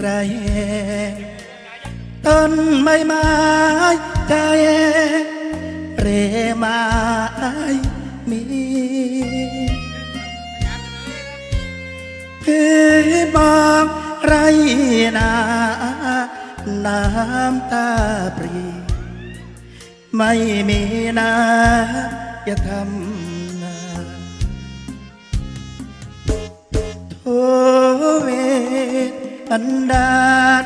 ไรต้นไม้ไม้ใจเรมามีพื้นมองไรนาน้ำตาปรี ไม่มีน้ำจะทำ ทอันดาล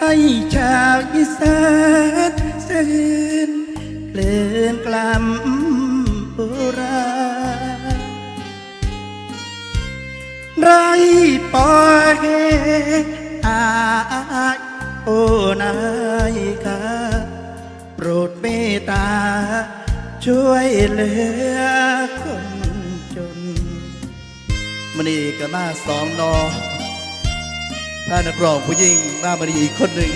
ให้ชาวอีสานเส้นเลื่อนกล้ำโบราณไรปอยอาโอนายกาโปรดเมตตา ช่วยเหลือคนจนมันนี่ก็มาสองนอ ถ้านักร้องผู้หญิงหน้ามันอีกคนหนึ่ง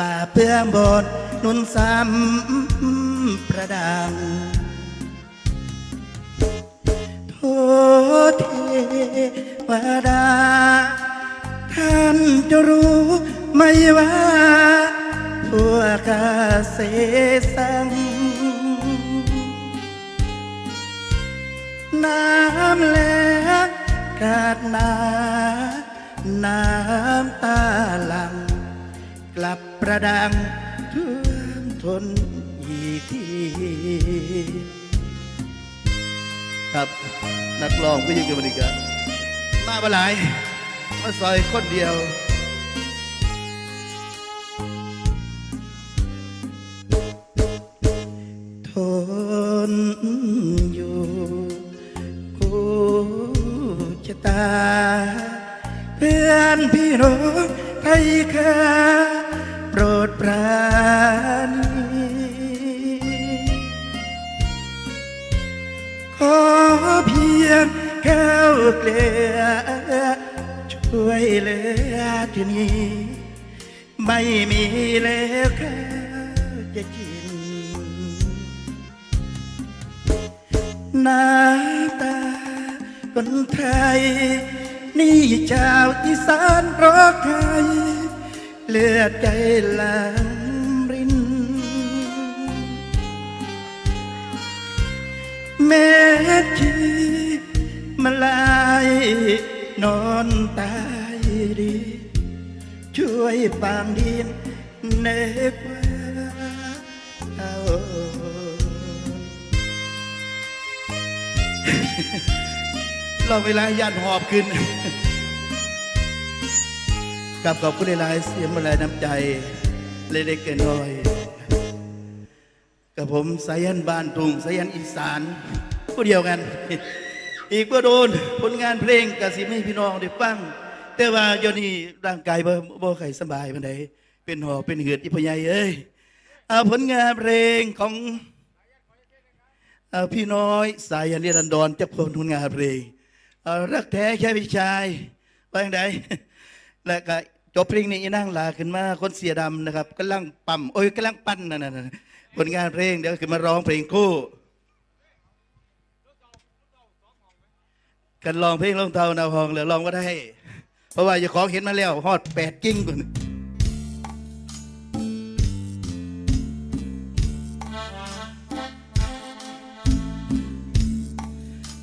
บาปเพื่อบนนุนซ้ำประดังโทษเทวดา ท่านจะรู้ไหมว่าพวกกาเสสัง น้ำแลงกาดนา น้ำ ประดังท่วมทนอีกทีครับนักร้องก็ยังกันมาดีกันมาบหลาย มาซอยคนเดียวทนอยู่คู่ชะตา เพื่อนพี่น้องไทยค่า งแก้วเกลือช่วยเหลือที่นี้ไม่มีแล้วข้าจะกินน้ำตาคนไทย นี่ชาวอีสานรักไทยเลือดใจหลังริน แม่ชี มาลายนอนตายดี ช่วยปางดินเนกว่าเอาเราเวลายันหอบขึ้นกับขอบคุณหลายเสียงมาลายน้ำใจ เล็กๆน้อยกับผมสายันบ้านตุงสายันอีสานผู้เดียวกัน อีกว่าโดนผลงานเพลงกสิไม่พี่น้องได้ฟังแต่ว่าเดี๋ยนี้ร่างกายบ่บ่ใครสบายมันไดเป็นหอบเป็นเหือดอีพอใหญายเอ้ยเอาผลงานเพลงของเอาพี่น้อยสายยันเรียนดอนจะพลทุนงานเพลงเอารักแท้แค่พี่ชายว่าอย่างไรและก็จบเพลงนี้นั่งลาขึ้นมาคนเสียดำนะครับกำลังปั่มโอ้ยกำลังปั้นนั่นน่ะผลงานเพลงเดี๋ยวขึ้นมาร้องเพลงคู่ กันลองเพลงลงเทานาพองแล้วลองก็ได้ เพราะว่าเจะของเห็นมาแล้วฮอดแปดกิ้งก่อน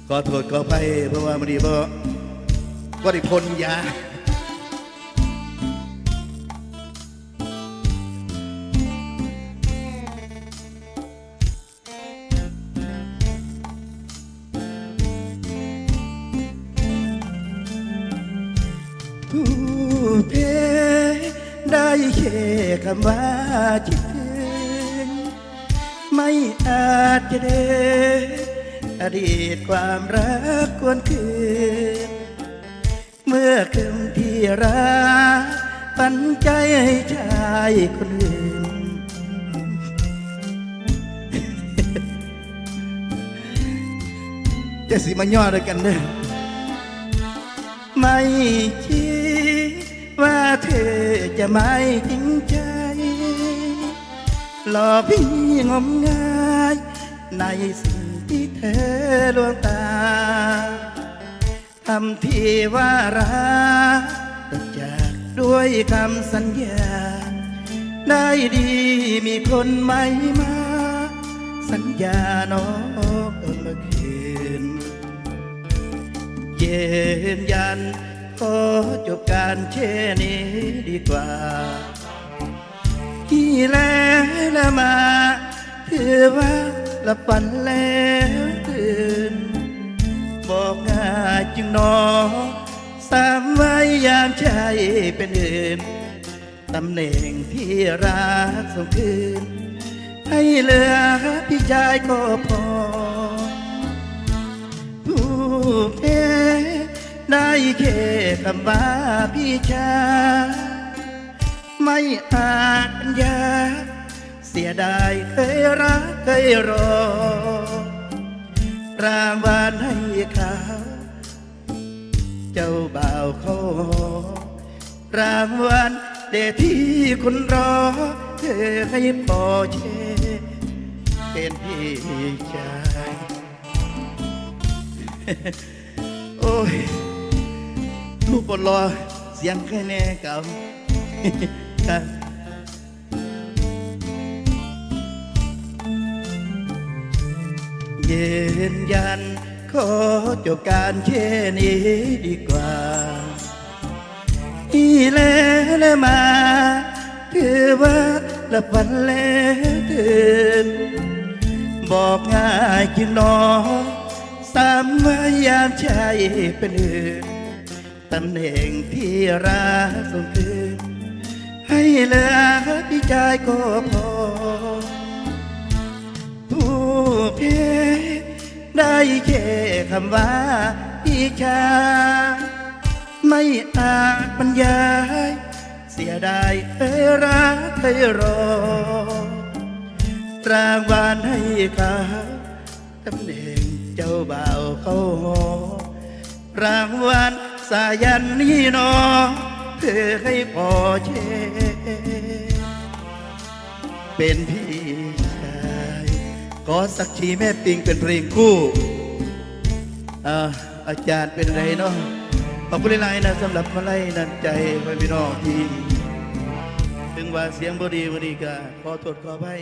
ขอโทษขอไปเพราะว่ามันดีเพราะว่าได้พ่นยา ผู้เพได้แค่คำว่าจิตไม่อาจจะเดินอดีตความรักควรคืน เมื่อคืนที่รักปันใจให้ชายคนอื่น จะสิมาย่อด้วยกันเด้อไม่คิดว่อ จะไม่จริงใจ หลอกพี่งมงาย ในสิ่งที่เธอลวงตาทำที่ว่ารักต่จากด้วยคำสัญญา ได้ดีมีคนไม่มา สัญญาน้องเมื่อคืนเยืนยัน ขอจบการเช่นนี้ดีกว่า ที่แล้วละมาถือว่าละปันแล้วตื่นบอกง่ายจึงนอสามไว้ยามใจเป็นอื่นตำแหน่งที่รักสงคืน ให้เหลือพี่ชายก็พอ ผู้แพ้ ได้แค่คำว่าพี่ชายไม่อาจบรรยาเสียดายเคยรักเคยรอ รางวัลให้เขาเจ้าบ่าวเขารางวัลเดที่คุณรอ เธอให้พอเชเป็นพี่ชาย โอ้ย ลูกปดรอเสียงแค่แน่เก่าครับยืนยัน ขอจบการเช่นี้ดีกว่าที่แล้วและมาถือว่าละพันแล้วตื่นบอกง่ายจึงหนอสามวายามใจเป็นอื่น ตำแหน่งที่รักส่งคืน ให้เหลือพี่ชายก็พอ ผู้เพ้ได้แค่คำว่าพี่ชายไม่อาจบรรยาย เสียดายเคยรักเคยรอรางวัลให้เขาตำแหน่งเจ้าบ่าวเขาหอรางวัล สายันนี่นอเพื่อให้พอเชเป็นพี่ชายขอสักทีแม่ปิงเป็นเพลงคู่อาอาจารย์เป็นไรเนาะขอบคุณหลายๆนะสำหรับมาไล่นันใจไว้พี่น้องที่ ถึงว่าเสียงบดีบดีก็ขอโทษขออภัย